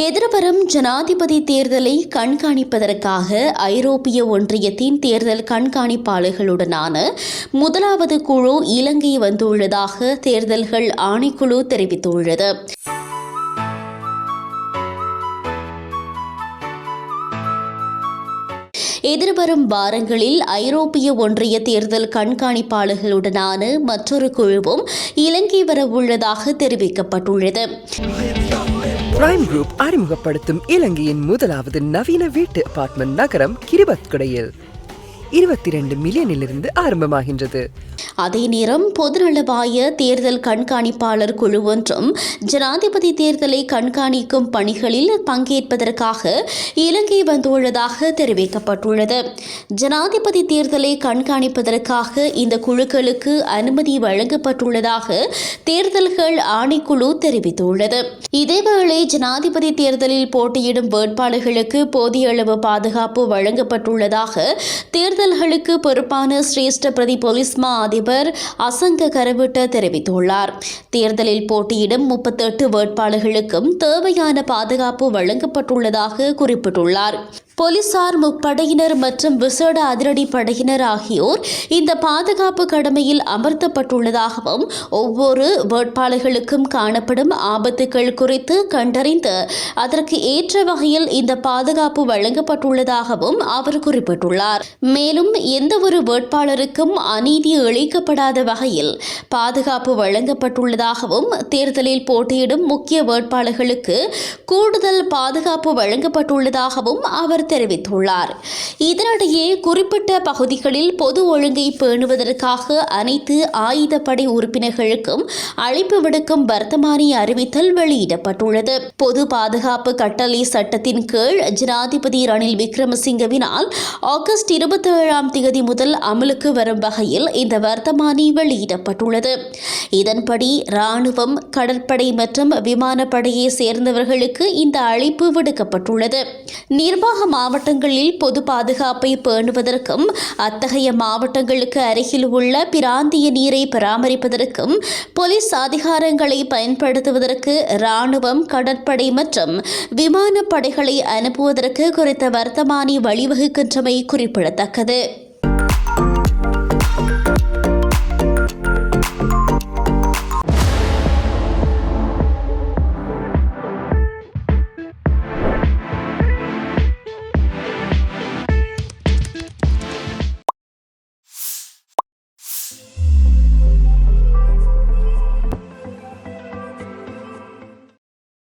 எதிர்வரும் ஜனாதிபதி தேர்தலை கண்காணிப்பதற்காக ஐரோப்பிய ஒன்றியத்தின் தேர்தல் கண்காணிப்பாளர்களுடனான முதலாவது குழு இலங்கை வந்துள்ளதாக தேர்தல்கள் ஆணைக்குழு தெரிவித்துள்ளது. எதிர்வரும் வாரங்களில் ஐரோப்பிய ஒன்றிய தேர்தல் கண்காணிப்பாளர்களுடனான மற்றொரு குழுவும் இலங்கை வரவுள்ளதாக தெரிவிக்கப்பட்டுள்ளது. பிரைம் குரூப் அறிமுகப்படுத்தும் இலங்கையின் முதலாவது நவீன வீட்டு அபார்ட்மெண்ட் நகரம் கிரிபத்குடையில். இருபத்தி ரெண்டு மில்லியனிலிருந்து ஆரம்பமாகின்றது. அதே நேரம் பொதுநலவாய தேர்தல் கண்காணிப்பாளர் குழு ஒன்றும் ஜனாதிபதி தேர்தலை கண்காணிக்கும் பணிகளில் பங்கேற்பதற்காக இலங்கை வந்துள்ளதாக தெரிவிக்கப்பட்டுள்ளது. ஜனாதிபதி தேர்தலை கண்காணிப்பதற்காக இந்த குழுக்களுக்கு அனுமதி வழங்கப்பட்டுள்ளதாக தேர்தல்கள் ஆணைக்குழு தெரிவித்துள்ளது. இதேவேளை ஜனாதிபதி தேர்தலில் போட்டியிடும் வேட்பாளர்களுக்கு போதிய அளவு பாதுகாப்பு வழங்கப்பட்டுள்ளதாக தேர்தல் தேர்தல்களுக்கு பொறுப்பான சிரேஷ்ட பிரதி போலீஸ் மா அதிபர் அசங்க கரவிட்ட தெரிவித்துள்ளார். தேர்தலில் போட்டியிடும் முப்பத்தெட்டு வேட்பாளர்களுக்கும் தேவையான பாதுகாப்பு வழங்கப்பட்டுள்ளதாக குறிப்பிட்டுள்ளார். போலீசார் முப்படையினர் மற்றும் விசேட அதிரடி படையினர் ஆகியோர் இந்த பாதுகாப்பு கடமையில் அமர்த்தப்பட்டுள்ளதாகவும் ஒவ்வொரு வேட்பாளர்களுக்கும் காணப்படும் ஆபத்துகள் குறித்து கண்டறிந்து அதற்கு ஏற்ற வகையில் இந்த பாதுகாப்பு வழங்கப்பட்டுள்ளதாகவும் அவர் குறிப்பிட்டுள்ளார். மேலும் எந்த ஒரு வேட்பாளருக்கும் அநீதி இழைக்கப்படாத வகையில் பாதுகாப்பு வழங்கப்பட்டுள்ளதாகவும் தேர்தலில் போட்டியிடும் முக்கிய வேட்பாளர்களுக்கு கூடுதல் பாதுகாப்பு வழங்கப்பட்டுள்ளதாகவும் அவர் தெரிவித்துள்ளார். இதனிடையே குறிப்பிட்ட பகுதிகளில் பொது ஒழுங்கை பேணுவதற்காக அனைத்து ஆயுதப்படை உறுப்பினர்களுக்கும் அழைப்பு விடுக்கும் வர்த்தமானி அறிவித்தல் வெளியிடப்பட்டுள்ளது. பொது பாதுகாப்பு கட்டளை சட்டத்தின் கீழ் ஜனாதிபதி ரணில் விக்ரமசிங்கவினால் ஆகஸ்ட் இருபத்தி ஏழாம் தேதி முதல் அமலுக்கு வரும் வகையில் இந்த வர்த்தமானி வெளியிடப்பட்டுள்ளது. இதன்படி ராணுவம் கடற்படை மற்றும் விமானப்படையை சேர்ந்தவர்களுக்கு இந்த அழைப்பு விடுக்கப்பட்டுள்ளது. நிர்வாக மாவட்டங்களில் பொது பாதுகாப்பை பேணுவதற்கும் அத்தகைய மாவட்டங்களுக்கு அருகில் உள்ள பிராந்திய நீரை பராமரிப்பதற்கும் போலீஸ் அதிகாரங்களை பயன்படுத்துவதற்கு ராணுவம் கடற்படை மற்றும் விமானப்படைகளை அனுப்புவதற்கு குறித்த வர்த்தமானி வழிவகுக்கின்றமை குறிப்பிடத்தக்கது. で